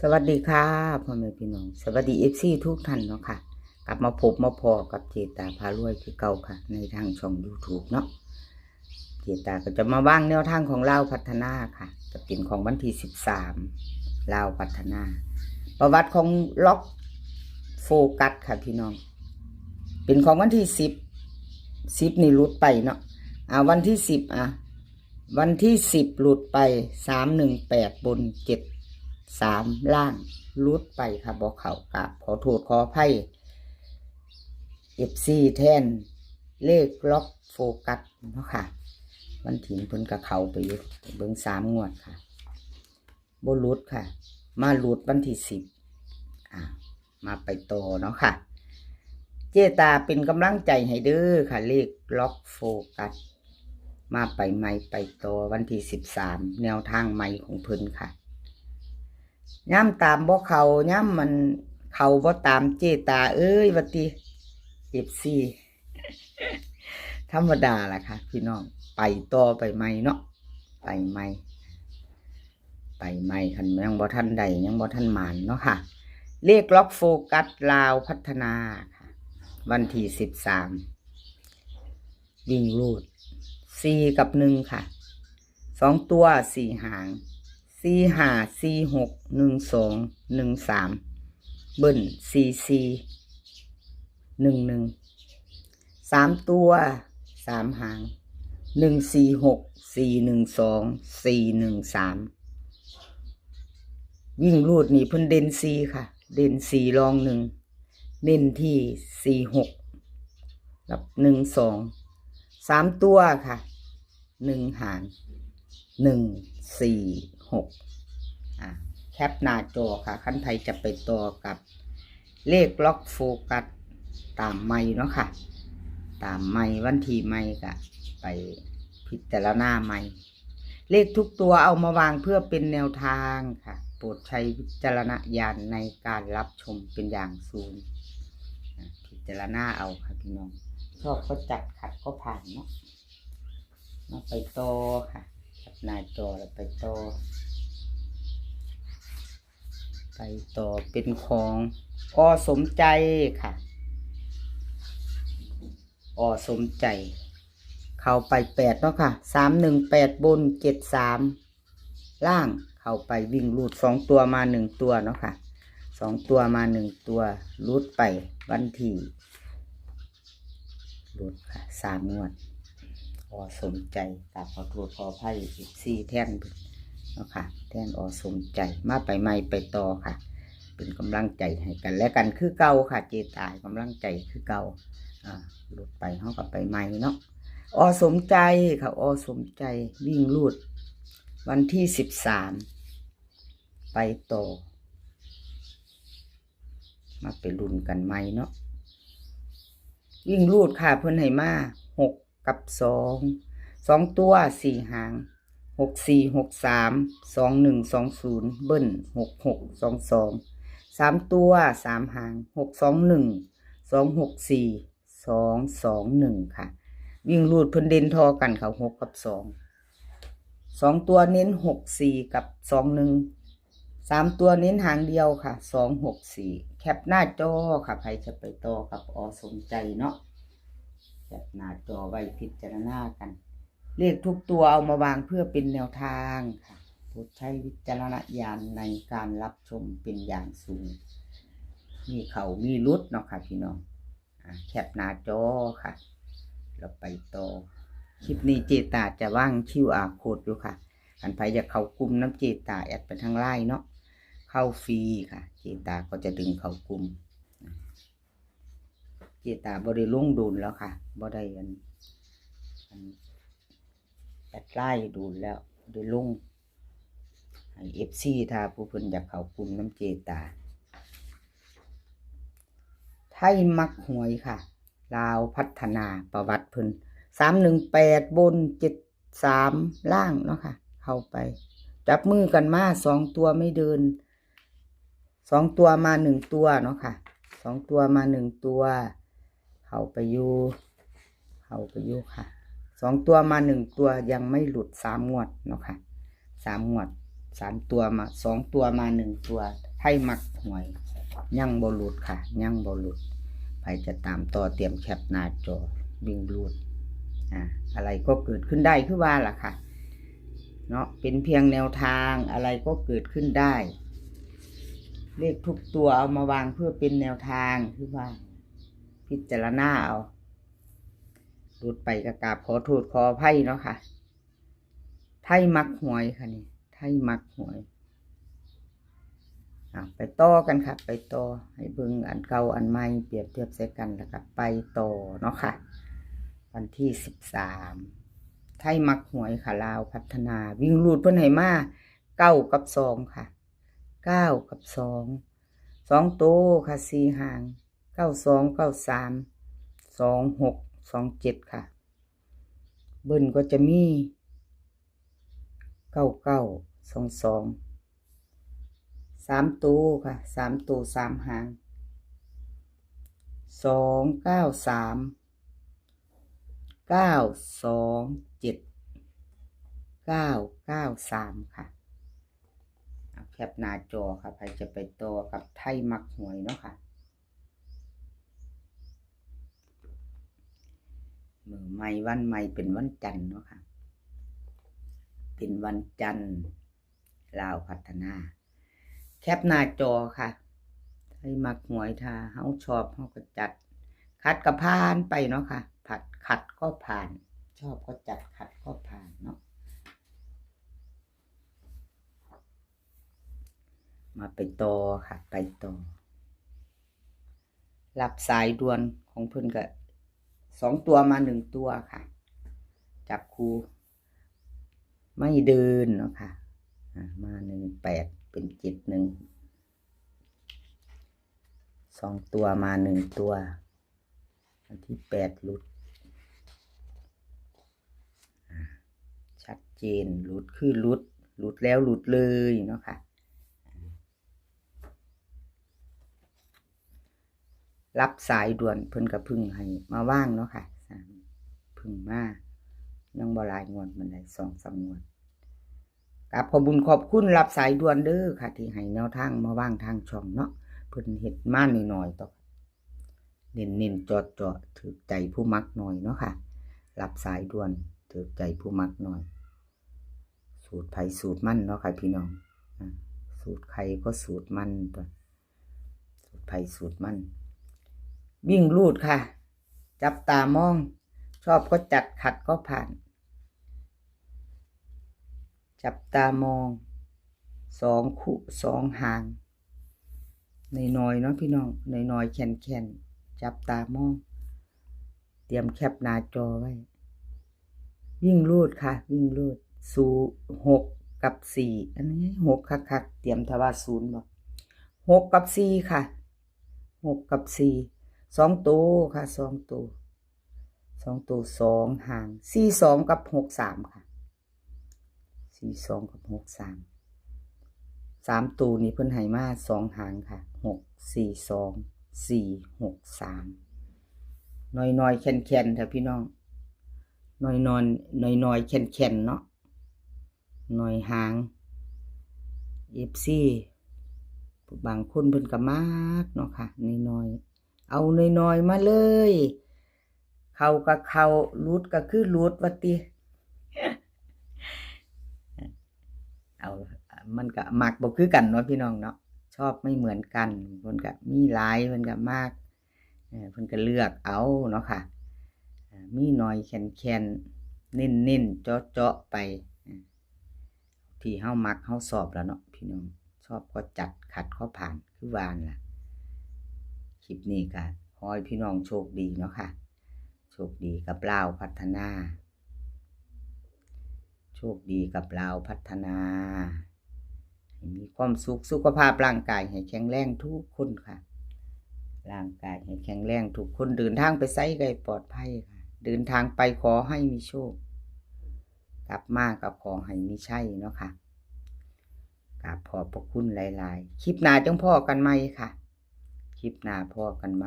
สวัสดีค่ะพ่อแม่พี่น้อง สวัสดีเอฟซีทุกท่านเนาะค่ะ กลับมาพบมาพอกับเจตาพารวยคือเก่าค่ะ ในทางช่อง YouTube เนาะเจตาก็จะมาว่างแนวทางของเราพัฒนาค่ะ จะเป็นของวันที่สิบสามลาพัฒนา ประวัติของล็อกโฟกัสค่ะพี่น้อง เป็นของวันที่สิบสิบนี่หลุดไปเนาะอ่าวันที่สิบอะวันที่สิบหลุดไปสามหนึ่งแปดบนเจ็ด สามล่างหลุดไปค่ะบอกเขากราบขอโทษขออภัยเอฟซีแทนเลขล็อกโฟกัสเนาะค่ะ วันถินเพิ่นกับเขาไปอยู่เบิ่งสามงวดค่ะบหลุดค่ะ มาลุดวันที่สิบอ่ามาไปโตเนาะค่ะ เจตาเป็นกำลังใจให้เด้อค่ะ เลขล็อกโฟกัสมาไปใหม่ไปโตวันที่สิบสามแนวทางใหม่ของเพิ่นค่ะ ย่ำตามบ่เขาย่ำมันเขาบ่ตามเจตา เอ้ยวัติเอฟซีธรรมดาล่ะค่ะ พี่น้องไปต่อไปใหม่เนาะไปใหม่ไปใหม่คันยังบ่ทันใดยังบ่ทันหมานเนาะค่ะ เลขล็อกโฟกัสลาวพัฒนาค่ะ วันที่สิบสามวิ่งรูดสี่กับหนึ่งค่ะสองตัวสี่หาง สี่ห้าสี่หกหนึ่งสองหนึ่งสามเบิ้ลสี่สี่หนึ่งหนึ่งสามตัวสามหางหนึ่งสี่หกสี่หนึ่งสองสี่หนึ่งสามวิ่งรูดนี่เพิ่นเด่นสี่ค่ะ เด่นสี่รองหนึ่งเน้นที่สี่หกกับหนึ่งสองสามตัวค่ะหนึ่งหางหนึ่งสี่ หกอะแคปหน้าจอค่ะขั้นไทยจะไปต่อกับเลขล็อกโฟกัสตามไม่เนาะค่ะ ตามไม่วันทีไม่ก็ไปพิจารณาไม่เลขทุกตัวเอามาวางเพื่อเป็นแนวทางค่ะ โปรดใช้วิจารณญาณในการรับชมเป็นอย่างสูงพิจารณาเอาค่ะพี่น้องชอบก็จัดขัดก็ผ่านเนาะมาไปต่อค่ะ หน้าจอแล้วไปต่อ ไปต่อเป็นของอสมใจค่ะอสมใจ เข้าไปแปดเนาะค่ะสามหนึ่งแปดบนเจ็ดสามล่างเข้าไปวิ่งรูดสองตัวมาหนึ่งตัวเนาะค่ะสองตัวมาหนึ่งตัวรูดไปวันที่รูดค่ะสามงวด อสมใจกับขอโทษขออภัยอีกสี่แท่นเนาะค่ะ แท่นอสมใจมาไปใหม่ไปต่อค่ะ เป็นกำลังใจให้กัน และกันคือเก่าค่ะ เจตายกำลังใจคือเก่าอ่าหลุดไปเขากับไปใหม่เนาะอสมใจค่ะอสมใจวิ่งลูด วันที่สิบสามไปต่อ มาไปรุนกันใหม่เนาะวิ่งลูดค่ะเพิ่อนให้มา กับสองสองตัวสี่หางหกสี่หกสามสองหนึ่งสองศูนย์เบิ้ลหกหกสองสองสามตัวสามหางหกสองหนึ่งสองหกสี่สองสองหนึ่งค่ะ วิ่งรูดพิ่นเด่นทอกันเขาหกกับสองสองตัวเน้นหกสี่กับสองหนึ่งสามตัวเน้นหางเดียวค่ะสองหกสี่แคปหน้าจอค่ะใครจะไปต่อกับอสนใจเนาะ แคปหน้าจอไว้พิจารณากัน เลขทุกตัวเอามาวางเพื่อเป็นแนวทางค่ะโปรดใช้วิจารณญาณในการรับชมเป็นอย่างสูง มีเขามีรุดเนาะค่ะพี่น้องแคปหน้าจอค่ะ เราไปต่อคลิปนี้เจตาจะว่างคิวอาโคดอยู่ค่ะอันไปอยากเขากลุ่มน้ำเจตาแอดไปทางไลน์เนาะเข้าฟรีค่ะ เจตาก็จะดึงเขากลุ่ม เจตาบริลุ่งดูนแล้วค่ะบ่ได้อันอันแอดไล่ดูนแล้วได้ลุ่งเอฟซีถ้าผู้เพิ่นอยากเขากลุ่มน้ำเจตา ไทยมักหวยค่ะ ลาวพัฒนาประวัติเพิ่นสามหนึ่งแปดบนเจ็ดสามล่างเนาะค่ะ เข้าไป จับมือกันมาสองตัวไม่เดินสองตัวมาหนึ่งตัวเนาะค่ะสองตัวมาหนึ่งตัว เขาไปอยู่เขาไปอยู่ค่ะสองตัวมาหนึ่งตัวยังไม่หลุดสามงวดเนาะค่ะสามงวดสามตัวมาสองตัวมาหนึ่งตัวไทยมักหวยยังบอลุดค่ะ ยังบอลุดใครจะตามต่อเตรียมแคปหน้าจอวิ่งรูดอ่าอะไรก็เกิดขึ้นได้คือว่าล่ะค่ะเนาะเป็นเพียงแนวทางอะไรก็เกิดขึ้นได้ เลขทุกตัวเอามาวางเพื่อเป็นแนวทางคือว่า พิจารณาเอาหลุดไปกระกาบขอโทษขออภัยเนาะค่ะ ไทยมักหวยค่ะนี่ ไทยมักหวยไปต่อกันค่ะ ไปต่อให้เบิ่งอันเก่าอันใหม่เปรียบเทียบใส่กันแล้วก็ไปต่อเนาะค่ะ วันที่สิบสามไทยมักหวยค่ะลาวพัฒนา วิ่งรูดเพิ่อนให้มาเก้ากับสองค่ะเก้ากับสองสองโตค่ะสี่หาง เก้าสองเก้าสามสองหกสองเจ็ดค่ะ เบิ้ลก็จะมีเก้าเก้าสองสองสามตัวค่ะสามตัวสามหางสองเก้าสามเก้าสองเจ็ดเก้าเก้าสามค่ะเอาแคปหน้าจอค่ะใครจะไปต่อกับไทยมักหวยเนาะค่ะ มือไม่วันไม่เป็นวันจันทร์เนาะค่ะ เป็นวันจันทร์ลาวพัฒนา แคปหน้าจอค่ะให้มักหวยทาเฮาชอบเฮาก็จัด คัดก็ผ่านไปเนาะค่ะ ผัดขัดก็ผ่าน ชอบก็จัดขัดก็ผ่านเนาะมาไปต่อค่ะ ไปต่อรับสายด่วนของเพิ่อนก็ สองตัวมาหนึ่งตัวค่ะ จับครูไม่เดินเนาะค่ะมาหนึ่งแปดเป็นจ็ดหนึ่งสองตัวมาหนึ่งตัว อันที่แปดหลุด ชัดเจนหลุดคือหลุดหลุดแล้วหลุดเลยเนาะค่ะ รับสายด่วนเพิ่นกับพึ่งให้มาว่างเนาะค่ะสามพึ่งมายังบลายงวดมันได้สองสามงวดกับขอบุญขอบคุณรับสายด่วนเด้อค่ะ ที่ให้แนวทางมาว่างทางช่องเนาะเพิ่นเฮ็ดมาหน่อยๆต่อเน้นเน้นๆจอดจอดถือใจผู้มักหน่อยเนาะค่ะ รับสายด่วนถือใจผู้มักหน่อย สูตรไผสูตรมั่นเนาะค่ะพี่น้องสูตรใครก็สูตรมั่นตัวสูตรไผสูตรมั่น วิ่งลูดค่ะ จับตามอง ชอบก็จัดขัดก็ผ่าน จับตามองสองคู่สองหางในน้อยเนาะพี่น้องในน้อยแข็นแข็นจับตามอง เตรียมแคปหน้าจอไว้ วิ่งลูดค่ะ วิ่งลูดสูหกกับสี่อันนี้หกคักๆเตรียมทว่าศูนย์บอกหกกับสี่ค่ะหกกับสี่ สองตัวค่ะสองตัวสองตัวสองห่างสี่สองกับหกสามค่ะสี่สองกับหกสามสามตัวนี้เพิ่นให้มาสองหางค่ะหกสี่สองสี่หกสามน้อยน้อยแข็นแข็นเถอะพี่น้องน้อยนอนน้อยน้อยแข็นแข็นเนาะน้อยหางเอฟซีบางคนเพิ่นก็มากเนาะค่ะน้อยๆ เอาน้อยๆมาเลย เขากับเขารูดก็คือรูดวัติเอามันก็มักบ่คือกันเนาะพี่น้องเนาะชอบไม่เหมือนกันเพิ่นก็มีหลายเพิ่นก็มากเออเพิ่นก็เลือกเอาเนาะค่ะ มีน้อยแข็งๆเน้นๆเจาะๆไปอ่าที่เฮามักเฮาสอบแล้วเนาะพี่น้องชอบก็จัดขัดข้อผ่านคือวานล่ะ คลิปนี้ก็ขอให้พี่น้องโชคดีเนาะค่ะ โชคดีกับลาวพัฒนา โชคดีกับลาวพัฒนาให้มีความสุขสุขภาพร่างกายให้แข็งแรงทุกคนค่ะ ร่างกายให้แข็งแรงทุกคนเดินทางไปไซไกลปลอดภัยค่ะ เดินทางไปขอให้มีโชค กลับมากับขอให้มีใช่เนาะค่ะกราบขอบพระคุณหลาย ๆ คลิปหน้าจังพ่อกันไหมค่ะ ลิปหน้าพ่อกันไหม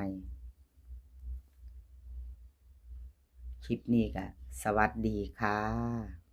คลิปนี้ก็สวัสดีค่ะ